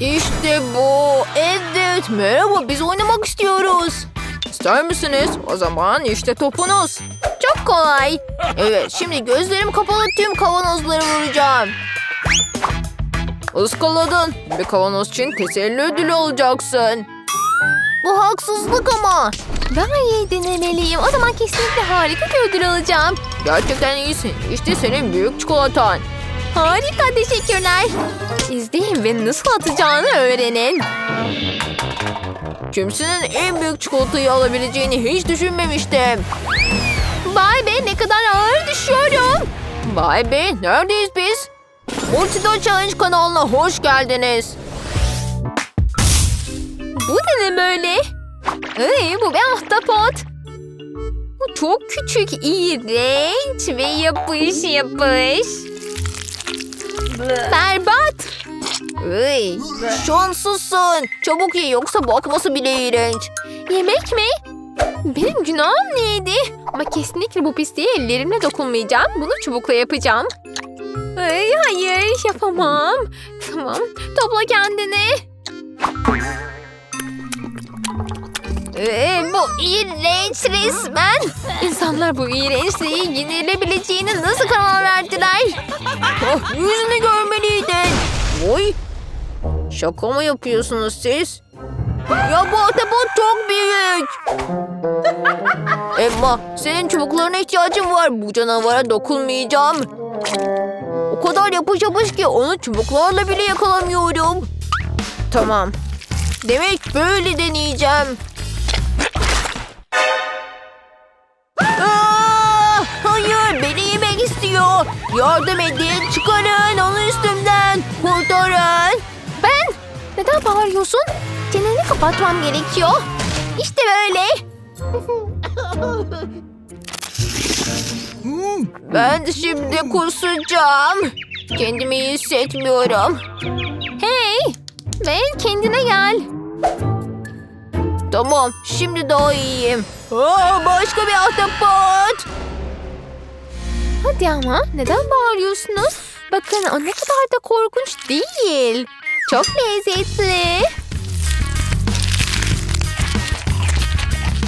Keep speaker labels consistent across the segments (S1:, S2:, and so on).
S1: İşte bu. Evet. Merhaba biz oynamak istiyoruz. İster misiniz? O zaman işte topunuz. Çok kolay. Evet şimdi gözlerim kapalı tüm kavanozları vuracağım. Iskaladın. Bir kavanoz için teselli ödülü olacaksın. Bu haksızlık ama.
S2: Daha iyi denemeliyim. O zaman kesinlikle harika bir ödül alacağım.
S1: Gerçekten iyisin. İşte senin büyük çikolatan.
S2: Harika teşekkürler. İzleyin ve nasıl atacağını öğrenin.
S1: Kimsenin en büyük çikolatayı alabileceğini hiç düşünmemiştim.
S2: Vay be ne kadar ağır düşüyorum.
S1: Vay be neredeyiz biz? Multidon Challenge kanalına hoş geldiniz.
S2: Bu da ne böyle? Ay, bu bir ahtapot. Bu çok küçük, iğrenç ve yapış yapış. Berbat.
S1: Ay, şanslısın. Çabuk ye yoksa bakması bile iğrenç.
S2: Yemek mi? Benim günahım neydi? Ama kesinlikle bu pisliğe ellerimle dokunmayacağım. Bunu çubukla yapacağım. Ay, hayır yapamam. Tamam topla kendini.
S1: Bu iğrenç resmen.
S2: İnsanlar bu iğrençliği yenilebileceğine nasıl karar verdiler?
S1: Oh, yüzünü görmeliydin. Oy. Şaka mı yapıyorsunuz siz? Ya bu ahtapot çok büyük. Emma senin çubuklarına ihtiyacım var. Bu canavara dokunmayacağım. O kadar yapış yapış ki onu çubuklarla bile yakalamıyorum. Tamam. Demek böyle deneyeceğim. Yardım edin çıkarın onu üstümden. Kurtarın.
S2: Ben? Neden bağırıyorsun? Çeneni kapatmam gerekiyor. İşte böyle.
S1: Ben şimdi kusacağım. Kendimi iyi hissetmiyorum.
S2: Hey! Ben kendine gel.
S1: Tamam şimdi daha iyiyim. Aa, başka bir ahtapot.
S2: Hadi ama neden bağırıyorsunuz? Bakın o ne kadar da korkunç değil. Çok lezzetli.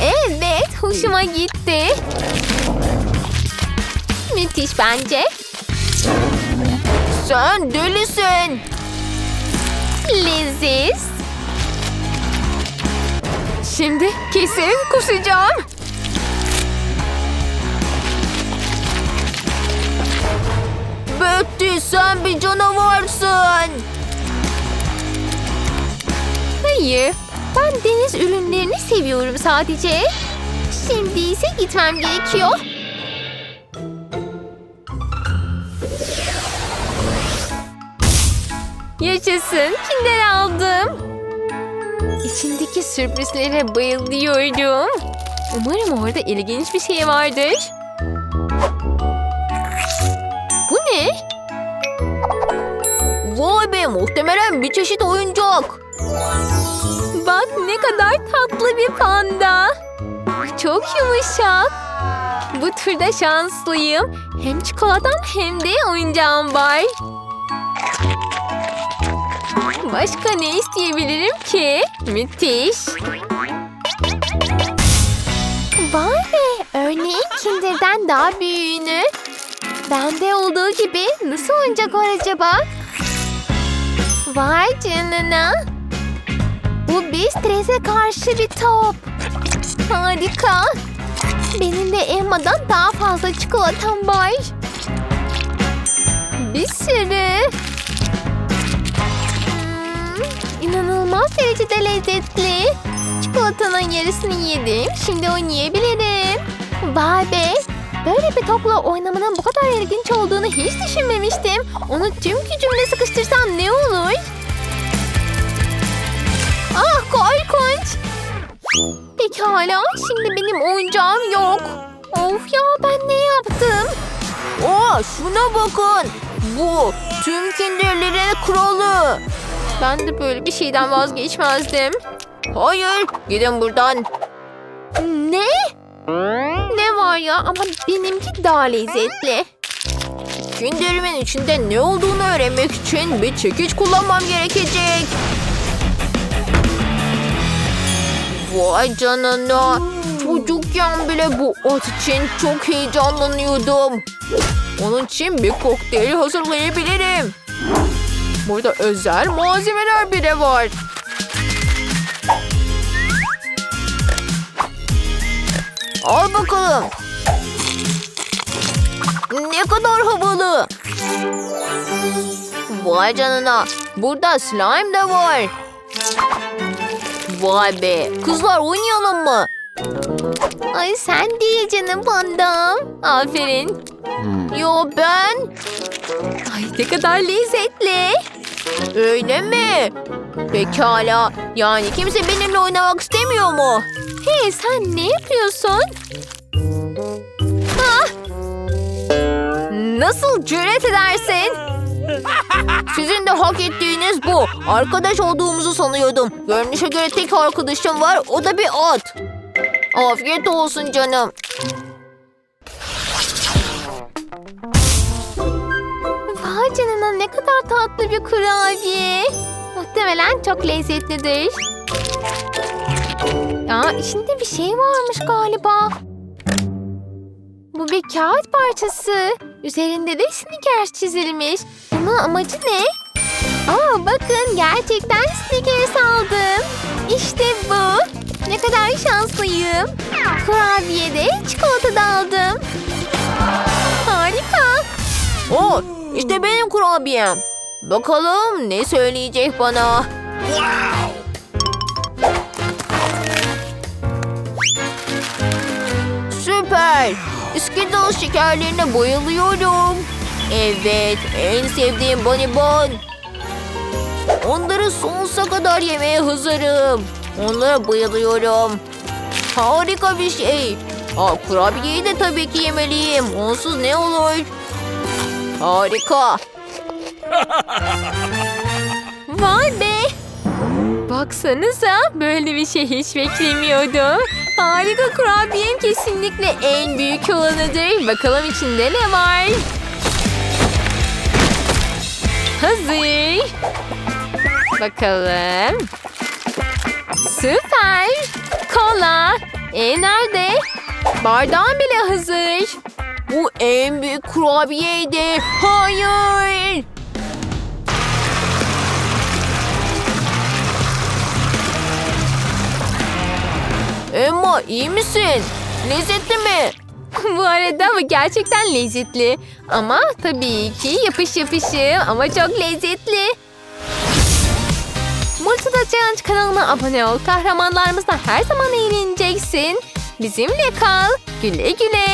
S2: Evet, hoşuma gitti. Müthiş bence.
S1: Sen delisin.
S2: Leziz. Şimdi kesin kusacağım.
S1: Betty sen bir canavarsın.
S2: Hayır, ben deniz ürünlerini seviyorum sadece. Şimdi ise gitmem gerekiyor. Yaşasın, kinder aldım. İçindeki sürprizlere bayılıyorum. Umarım orada ilginç bir şey vardır.
S1: Be muhtemelen bir çeşit oyuncak.
S2: Bak ne kadar tatlı bir panda. Çok yumuşak. Bu turda şanslıyım. Hem çikolatam hem de oyuncağım var. Başka ne isteyebilirim ki? Müthiş. Vay be, örneğin Kinder'den daha büyüğünü. Bende olduğu gibi nasıl oyuncak var acaba? Vay canına. Bu bir strese karşı bir top. Harika. Benim de Emma'dan daha fazla çikolatam var. Bir sürü. Hmm, inanılmaz derecede lezzetli. Çikolatanın yarısını yedim. Şimdi onu yiyebilirim. Vay be. Böyle bir topla oynamanın bu kadar ilginç olduğunu hiç düşünmemiştim. Onu tüm gücümle sıkıştırsam ne olur? Ah korkunç. Pekala şimdi benim oyuncağım yok. Of ya ben ne yaptım?
S1: Aa şuna bakın. Bu tüm kinderlerin kralı.
S2: Ben de böyle bir şeyden vazgeçmezdim.
S1: Hayır gidin buradan.
S2: Ne? Var ya ama benimki daha lezzetli.
S1: Kinderimin içinde ne olduğunu öğrenmek için bir çekiç kullanmam gerekecek. Vay canına. Çocukken bile bu at için çok heyecanlanıyordum. Onun için bir kokteyl hazırlayabilirim. Burada özel malzemeler bile var. Al bakalım. Ne kadar havalı. Vay canına. Burada slime de var. Vay be. Kızlar oynayalım mı?
S2: Ay sen değil canım pandam. Aferin.
S1: Yo ben.
S2: Ay ne kadar lezzetli.
S1: Öyle mi? Pekala. Yani kimse benimle oynamak istemiyor mu?
S2: Sen ne yapıyorsun?
S1: Nasıl cüret edersin? Sizin de hak ettiğiniz bu. Arkadaş olduğumuzu sanıyordum. Görünüşe göre tek arkadaşım var. O da bir at. Afiyet olsun canım.
S2: Vay canına ne kadar tatlı bir kurabiye. Muhtemelen çok lezzetlidir. Aa, içinde bir şey varmış galiba. Bu bir kağıt parçası. Üzerinde de Snickers çizilmiş. Bunun amacı ne? Aa, bakın gerçekten Snickers aldım. İşte bu. Ne kadar şanslıyım. Kurabiye de çikolata da aldım. Harika.
S1: O işte benim kurabiyem. Bakalım ne söyleyecek bana. Süper. Skittles şekerlerine bayılıyorum. Evet, en sevdiğim bonibon. Onları sonsuza kadar yemeye hazırım. Onlara bayılıyorum. Harika bir şey. Aa, kurabiyeyi de tabii ki yemeliyim. Onsuz ne olur? Harika.
S2: Vay be! Baksanıza böyle bir şey hiç beklemiyordum. Harika kurabiyem kesinlikle en büyük olanıdır. Bakalım içinde ne var? Hazır. Bakalım. Süper. Kola. E nerede? Bardağım bile hazır.
S1: Bu en büyük kurabiyeydi. Hayır. Emma iyi misin? Lezzetli mi?
S2: Bu arada bu gerçekten lezzetli. Ama tabii ki yapış yapışım ama çok lezzetli. Multida Challenge kanalına abone ol. Kahramanlarımızla her zaman eğleneceksin. Bizimle kal. Güle güle.